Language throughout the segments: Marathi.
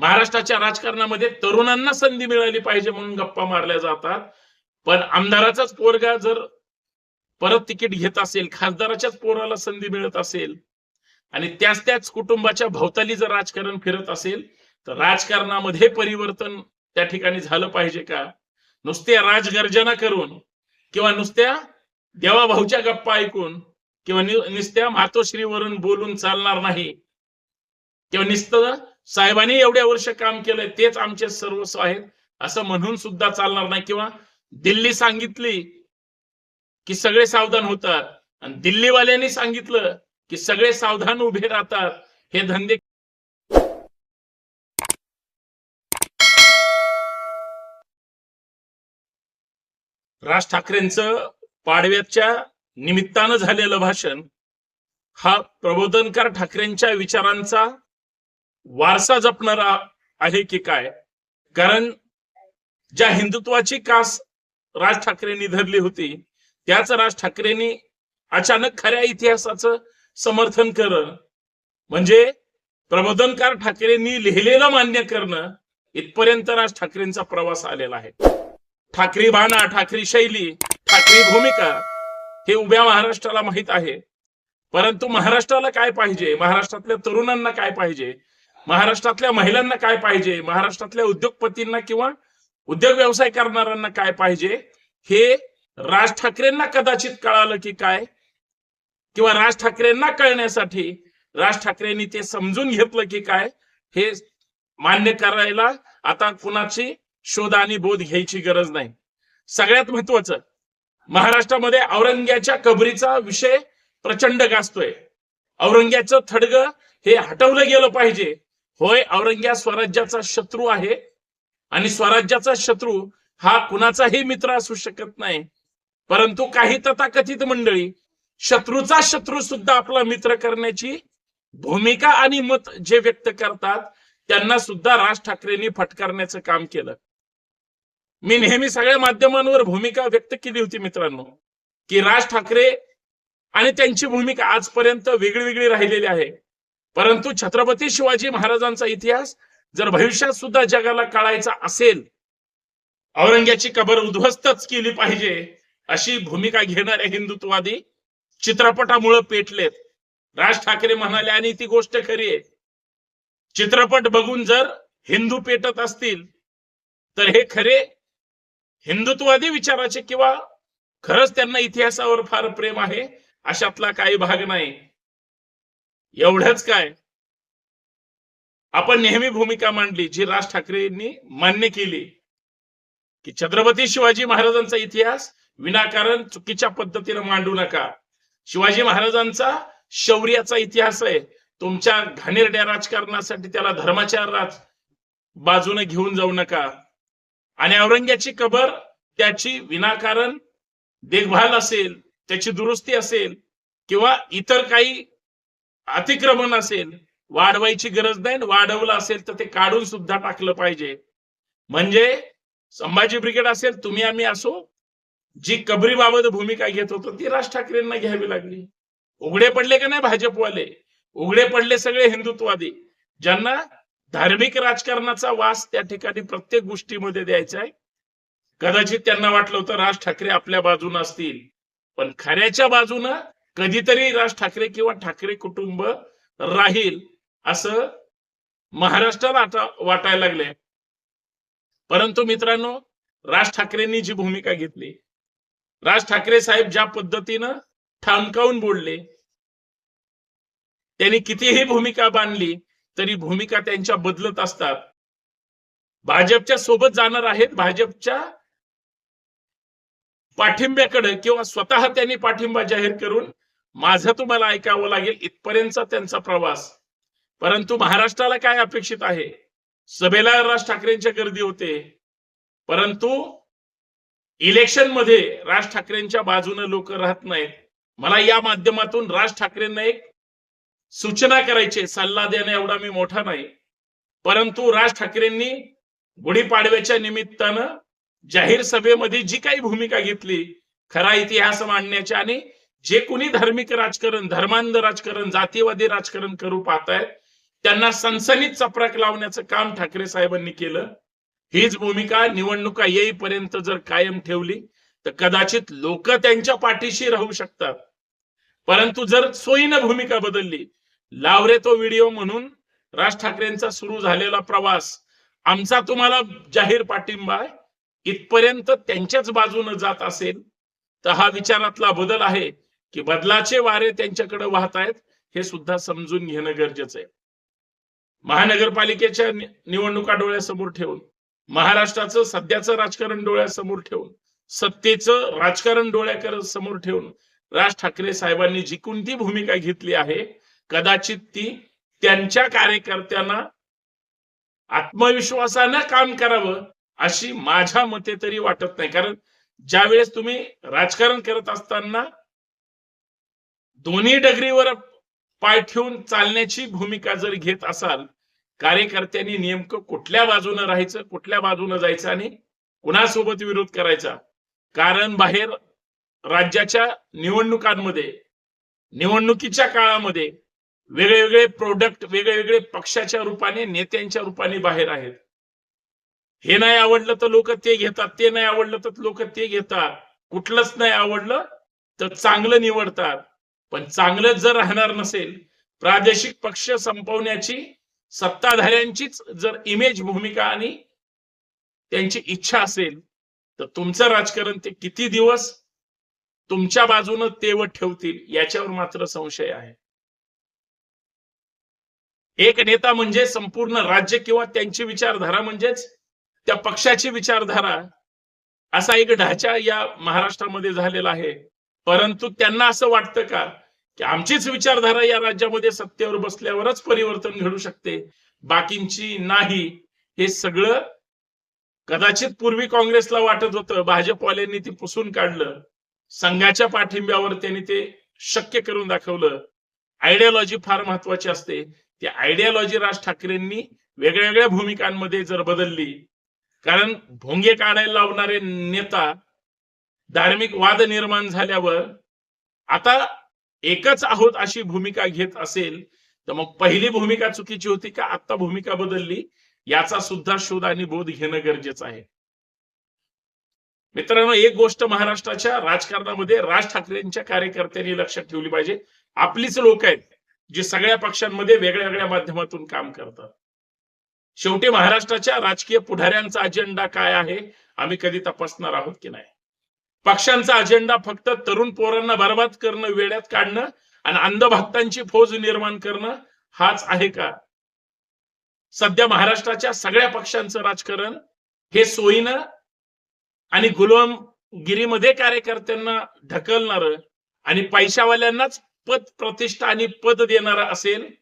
महाराष्ट्राच्या राजकारणामध्ये तरुणांना संधी मिळाली पाहिजे म्हणून गप्पा मारल्या जातात. पण आमदाराचाच पोरगा जर परत तिकीट घेत असेल खासदाराच्याच पोराला संधी मिळत असेल आणि त्याच त्याच कुटुंबाच्या भोवताली जर राजकारण फिरत असेल तर राजकारणामध्ये परिवर्तन त्या ठिकाणी झालं पाहिजे का? नुसत्या राजगर्जना करून किंवा नुसत्या देवाभाऊच्या गप्पा ऐकून किंवा नुसत्या मातोश्रीवरून बोलून चालणार नाही किंवा नुसतं साहेबांनी एवढ्या वर्ष काम केलंय तेच आमचे सर्वस्व आहेत. असं म्हणून सुद्धा चालणार नाही. किंवा दिल्ली सांगितली की सगळे सावधान होतात. आणि दिल्लीवाल्यांनी सांगितलं की सगळे सावधान उभे राहतात. हे धंदे राज ठाकरेंचं पाडव्याच्या निमित्तानं झालेलं भाषण हा प्रबोधनकार ठाकरेंच्या विचारांचा वारसा जपणारा आहे की काय? कारण ज्या हिंदुत्वाची कास राज ठाकरेंनी धरली होती त्याच राज ठाकरेंनी अचानक खऱ्या इतिहासाचं समर्थन करणं म्हणजे प्रबोधनकार ठाकरेंनी लिहिलेलं मान्य करणं इथपर्यंत राज ठाकरेंचा प्रवास आलेला आहे. ठाकरी बाणा ठाकरी शैली ठाकरी भूमिका हे उभ्या महाराष्ट्राला माहीत आहे. परंतु महाराष्ट्राला काय पाहिजे? महाराष्ट्रातल्या तरुणांना काय पाहिजे? महाराष्ट्रातल्या महिलांना काय पाहिजे? महाराष्ट्रातल्या उद्योगपतींना किंवा उद्योग व्यवसाय करणाऱ्यांना काय पाहिजे? हे राज ठाकरेंना कदाचित कळालं की काय? किंवा राज ठाकरेंना कळण्यासाठी राज ठाकरेंनी ते समजून घेतलं की काय? हे मान्य करायला आता कुणाची शोध आणि बोध घ्यायची गरज नाही. सगळ्यात महत्वाचं महाराष्ट्रामध्ये औरंग्याच्या कबरीचा विषय प्रचंड गाजतोय. औरंग्याचं थडग हे हटवलं गेलं पाहिजे. होय औरंग्या स्वराज्याचा शत्रू आहे. आणि स्वराज्याचा शत्रू हा कुणाचाही मित्र असू शकत नाही. परंतु काही तथाकथित मंडळी शत्रूचा शत्रू सुद्धा आपला मित्र करण्याची भूमिका आणि मत जे व्यक्त करतात त्यांना सुद्धा राज ठाकरेंनी फटकारण्याचं काम केलं. मी नेहमी सगळ्या माध्यमांवर भूमिका व्यक्त केली होती मित्रांनो की राज ठाकरे आणि त्यांची भूमिका आजपर्यंत वेगळी वेगळी राहिलेली आहे. परंतु छत्रपती शिवाजी महाराजांचा इतिहास जर भविष्यात सुद्धा जगाला कळायचा असेल औरंग्याची कबर उद्ध्वस्तच केली पाहिजे अशी भूमिका घेणारे हिंदुत्ववादी चित्रपटामुळे पेटलेत. राज ठाकरे म्हणाले आणि ती गोष्ट खरी आहे. चित्रपट बघून जर हिंदू पेटत असतील तर हे खरे हिंदुत्ववादी विचाराचे किंवा खरंच त्यांना इतिहासावर फार प्रेम आहे अशातला काही भाग नाही. एवढंच काय? आपण नेहमी भूमिका मांडली जी राज ठाकरेंनी मान्य केली की छत्रपती शिवाजी महाराजांचा इतिहास विनाकारण चुकीच्या पद्धतीने मांडू नका. शिवाजी महाराजांचा शौर्याचा इतिहास आहे. तुमच्या घाणेरड्या राजकारणासाठी त्याला धर्माच्या राज बाजूने घेऊन जाऊ नका. आणि औरंग्याची कबर त्याची विनाकारण देखभाल असेल त्याची दुरुस्ती असेल किंवा इतर काही अतिक्रमण असेल वाढवायची गरज नाही वाढवलं असेल तर ते काढून सुद्धा टाकलं पाहिजे. म्हणजे संभाजी ब्रिगेड असेल तुम्ही आम्ही असो जी कबरीबाबत भूमिका घेत होतो ती राज ठाकरेंना घ्यावी लागली. उघडे पडले का नाही भाजपवाले? उघडे पडले सगळे हिंदुत्ववादी. ज्यांना धार्मिक राजकारणाचा वास त्या ठिकाणी प्रत्येक गोष्टीमध्ये द्यायचा आहे कदाचित त्यांना वाटलं होतं राज ठाकरे आपल्या बाजूने असतील. पण खऱ्याच्या बाजूनं कधीतरी राज ठाकरे किंवा ठाकरे कुटुंब राहील असं महाराष्ट्राला आता वाटायला लागले परंतु मित्रांनो राज ठाकरेंनी जी भूमिका घेतली राज ठाकरे साहेब ज्या पद्धतीनं ठामकावून बोलले त्यांनी कितीही भूमिका बांधली तरी भूमिका त्यांच्या बदलत असतात. भाजपच्या सोबत जाणार आहेत भाजपच्या पाठिंब्याकडे किंवा स्वतः त्यांनी पाठिंबा जाहीर करून माझं तुम्हाला ऐकावं लागेल इथपर्यंतचा त्यांचा प्रवास. परंतु महाराष्ट्राला काय अपेक्षित आहे? सभेला राज ठाकरेंच्या गर्दी होते. परंतु इलेक्शनमध्ये राज ठाकरेंच्या बाजूने लोक राहत नाहीत. मला या माध्यमातून राज ठाकरेंना एक सूचना करायची सल्ला देणे एवढा मी मोठा नाही. परंतु राज ठाकरेंनी गुढीपाडव्याच्या निमित्तानं जाहीर सभेमध्ये जी काही भूमिका घेतली खरा इतिहास मांडण्याची आणि जे कोणी धार्मिक राजकारण धर्मांध राजकारण जातीवादी राजकारण करू पाहतायत त्यांना सनसनीत चपराक लावण्याचं काम ठाकरे साहेबांनी केलं. हीच भूमिका निवडणुका येईपर्यंत जर कायम ठेवली तर कदाचित लोक त्यांच्या पाठीशी राहू शकतात. परंतु जर सोयीनं भूमिका बदलली लावरे तो व्हिडिओ म्हणून राज ठाकरेंचा सुरू झालेला प्रवास आमचा तुम्हाला जाहीर पाठिंबा आहे इथपर्यंत त्यांच्याच बाजूने जात असेल तर हा विचारातला बदल आहे. की बदलाचे वारे त्यांच्याकडे वाहत आहेत हे सुद्धा समजून घेणं गरजेचं आहे. महानगरपालिकेच्या निवडणुका डोळ्यासमोर ठेवून महाराष्ट्राचं सध्याचं राजकारण डोळ्यासमोर ठेवून सत्तेचं राजकारण डोळ्या समोर ठेवून राज ठाकरे साहेबांनी जी कोणती भूमिका घेतली आहे कदाचित ती त्यांच्या कार्यकर्त्यांना आत्मविश्वासानं काम करावं अशी माझ्या मते तरी वाटत नाही. कारण ज्यावेळेस तुम्ही राजकारण करत असताना दोन्ही डगरीवर पाय ठेवून चालण्याची भूमिका जर घेत असाल कार्यकर्त्यांनी नेमकं कुठल्या बाजूनं राहायचं कुठल्या बाजूनं जायचं आणि कुणासोबत विरोध करायचा? कारण बाहेर राज्याच्या निवडणुकांमध्ये निवडणुकीच्या काळामध्ये वेगळे वेगळे प्रोडक्ट वेगळे वेगळे पक्षाच्या रूपाने नेत्यांच्या रूपाने बाहेर आहेत. हे नाही आवडलं तर लोक ते घेतात ते नाही आवडलं तर लोक ते घेतात. कुठलंच नाही आवडलं तर चांगलं निवडतात. पण चांगलं जर राहणार नसेल प्रादेशिक पक्ष संपवण्याची सत्ताधाऱ्यांचीच जर इमेज भूमिका आणि त्यांची इच्छा असेल तर तुमचं राजकारण ते किती दिवस तुमच्या बाजूनं तेवत ठेवतील याच्यावर मात्र संशय आहे. एक नेता म्हणजे संपूर्ण राज्य किंवा त्यांची विचारधारा म्हणजेच त्या पक्षाची विचारधारा असा एक ढाचा या महाराष्ट्रामध्ये झालेला आहे. परंतु त्यांना असं वाटतं का की आमचीच विचारधारा या राज्यामध्ये सत्तेवर बसल्यावरच परिवर्तन घडू शकते? बाकींची नाही. हे सगळं कदाचित पूर्वी काँग्रेसला वाटत होतं. भाजपवाल्यांनी ते पुसून काढलं. संघाच्या पाठिंब्यावर त्यांनी ते शक्य करून दाखवलं. आयडियॉलॉजी फार महत्वाची असते. ती आयडियॉलॉजी राज ठाकरेंनी वेगळ्या वेगळ्या भूमिकांमध्ये जर बदलली कारण भोंगे काढायला लावणारे नेता धार्मिक वाद निर्माण झाल्यावर आता एकच आहोत अशी भूमिका घेत असेल तर मग पहिली भूमिका चुकीची होती का? आता भूमिका बदलली याचा सुद्धा शोध आणि बोध घेणं गरजेचं आहे. मित्रांनो एक गोष्ट महाराष्ट्राच्या राजकारणामध्ये राज ठाकरेंच्या कार्यकर्त्यांनी लक्षात ठेवली पाहिजे. आपलीच लोक आहेत जे सगळ्या पक्षांमध्ये वेगळ्या वेगळ्या माध्यमातून काम करतात. शेवटी महाराष्ट्राच्या राजकीय पुढाऱ्यांचा अजेंडा काय आहे? आम्ही कधी तपासणार आहोत की नाही? पक्षांचा अजेंडा फक्त तरुण पोरांना बर्बाद करणं वेड्यात काढणं आणि अंधभक्तांची फौज निर्माण करणं हाच आहे का? सध्या महाराष्ट्राच्या सगळ्या पक्षांचं राजकारण हे सोयीनं आणि गुलामगिरीमध्ये कार्यकर्त्यांना ढकलणार आणि पैशावाल्यांनाच पद प्रतिष्ठा आणि पद देणार असेल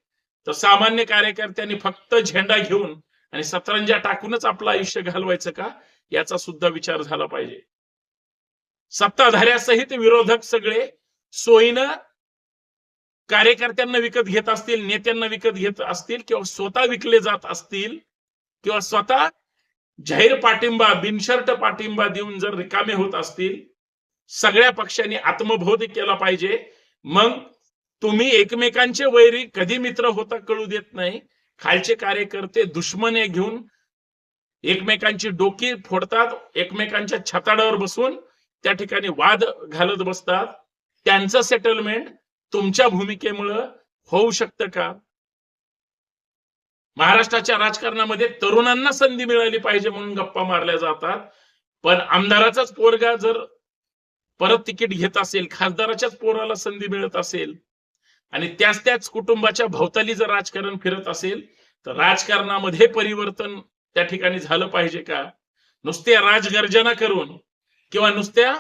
तर सामान्य कार्यकर्त्यांनी फक्त झेंडा घेऊन आणि सतरंजा टाकूनच आपलं आयुष्य घालवायचं का? याचा सुद्धा विचार झाला पाहिजे. सत्ताधाऱ्यासहित विरोधक सगळे सोयीनं कार्यकर्त्यांना विकत घेत असतील नेत्यांना विकत घेत असतील किंवा स्वतः विकले जात असतील किंवा स्वतः जाहीर पाठिंबा बिनशर्त पाठिंबा देऊन जर रिकामे होत असतील सगळ्या पक्षांनी आत्मबोध केला पाहिजे. मग तुम्ही एकमेकांचे वैरी कधी मित्र होता कळू देत नाही. खालचे कार्यकर्ते दुश्मने घेऊन एकमेकांची डोकी फोडतात एकमेकांच्या छताडावर बसून त्या ठिकाणी वाद घालत बसतात. त्यांचं सेटलमेंट तुमच्या भूमिकेमुळं होऊ शकतं का? महाराष्ट्राच्या राजकारणामध्ये तरुणांना संधी मिळाली पाहिजे म्हणून गप्पा मारल्या जातात. पण आमदाराचाच पोरगा जर परत तिकीट घेत असेल खासदाराच्याच पोराला संधी मिळत असेल आणि त्याच त्याच कुटुंबाच्या भोवताली जर राजकारण फिरत असेल तर राजकारणामध्ये परिवर्तन त्या ठिकाणी झालं पाहिजे का? नुसत्या राजगर्जना करून किंवा नुसत्या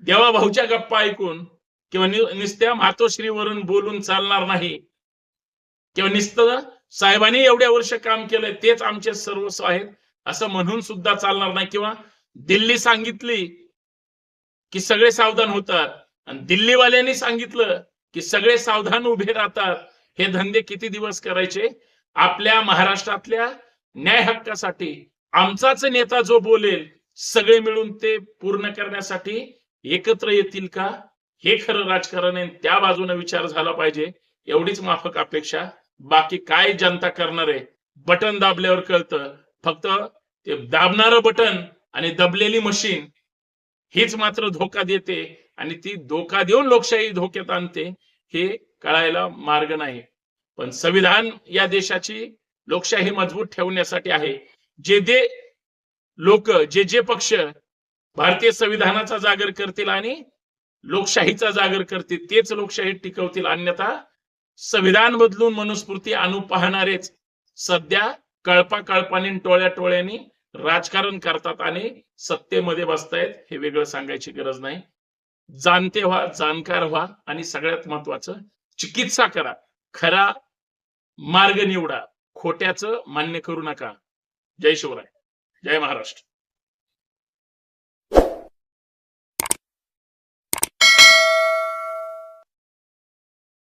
देवाभाऊच्या गप्पा ऐकून किंवा नुसत्या मातोश्रीवरून बोलून चालणार नाही किंवा नुसतं साहेबांनी एवढ्या वर्ष काम केलंय तेच आमचे सर्वस्व आहेत असं म्हणून सुद्धा चालणार नाही. किंवा दिल्ली सांगितली की सगळे सावधान होतात आणि दिल्लीवाल्यांनी सांगितलं की सगळे सावधान उभे राहतात. हे धंदे किती दिवस करायचे? आपल्या महाराष्ट्रातल्या न्याय हक्कासाठी आमचाच नेता जो बोलेल सगळे मिळून ते पूर्ण करण्यासाठी एकत्र येतील का? हे खरं राजकारण आहे. त्या बाजूने विचार झाला पाहिजे. एवढीच माफक अपेक्षा. बाकी काय जनता करणार आहे? बटन दाबल्यावर कळतं. फक्त ते दाबणारं बटन आणि दबलेली मशीन हीच मात्र धोका देते आणि ती धोका देऊन लोकशाही धोक्यात आणते हे कळायला मार्ग नाही. पण संविधान या देशाची लोकशाही मजबूत ठेवण्यासाठी आहे. जे दे लोक जे जे पक्ष भारतीय संविधानाचा जागर करतील आणि लोकशाहीचा जागर करतील तेच लोकशाही टिकवतील. अन्यथा संविधान बदलून मनुस्फूर्ती आणू पाहणारेच सध्या कळपा कळपाने टोळ्या टोळ्यांनी राजकारण करतात आणि सत्तेमध्ये बसतायत हे वेगळं सांगायची गरज नाही. जाणते व्हा जाणकार व्हा आणि सगळ्यात महत्वाचं चिकित्सा करा. खरा मार्ग निवडा. खोट्याचं मान्य करू नका. जय शिवराय. जय महाराष्ट्र.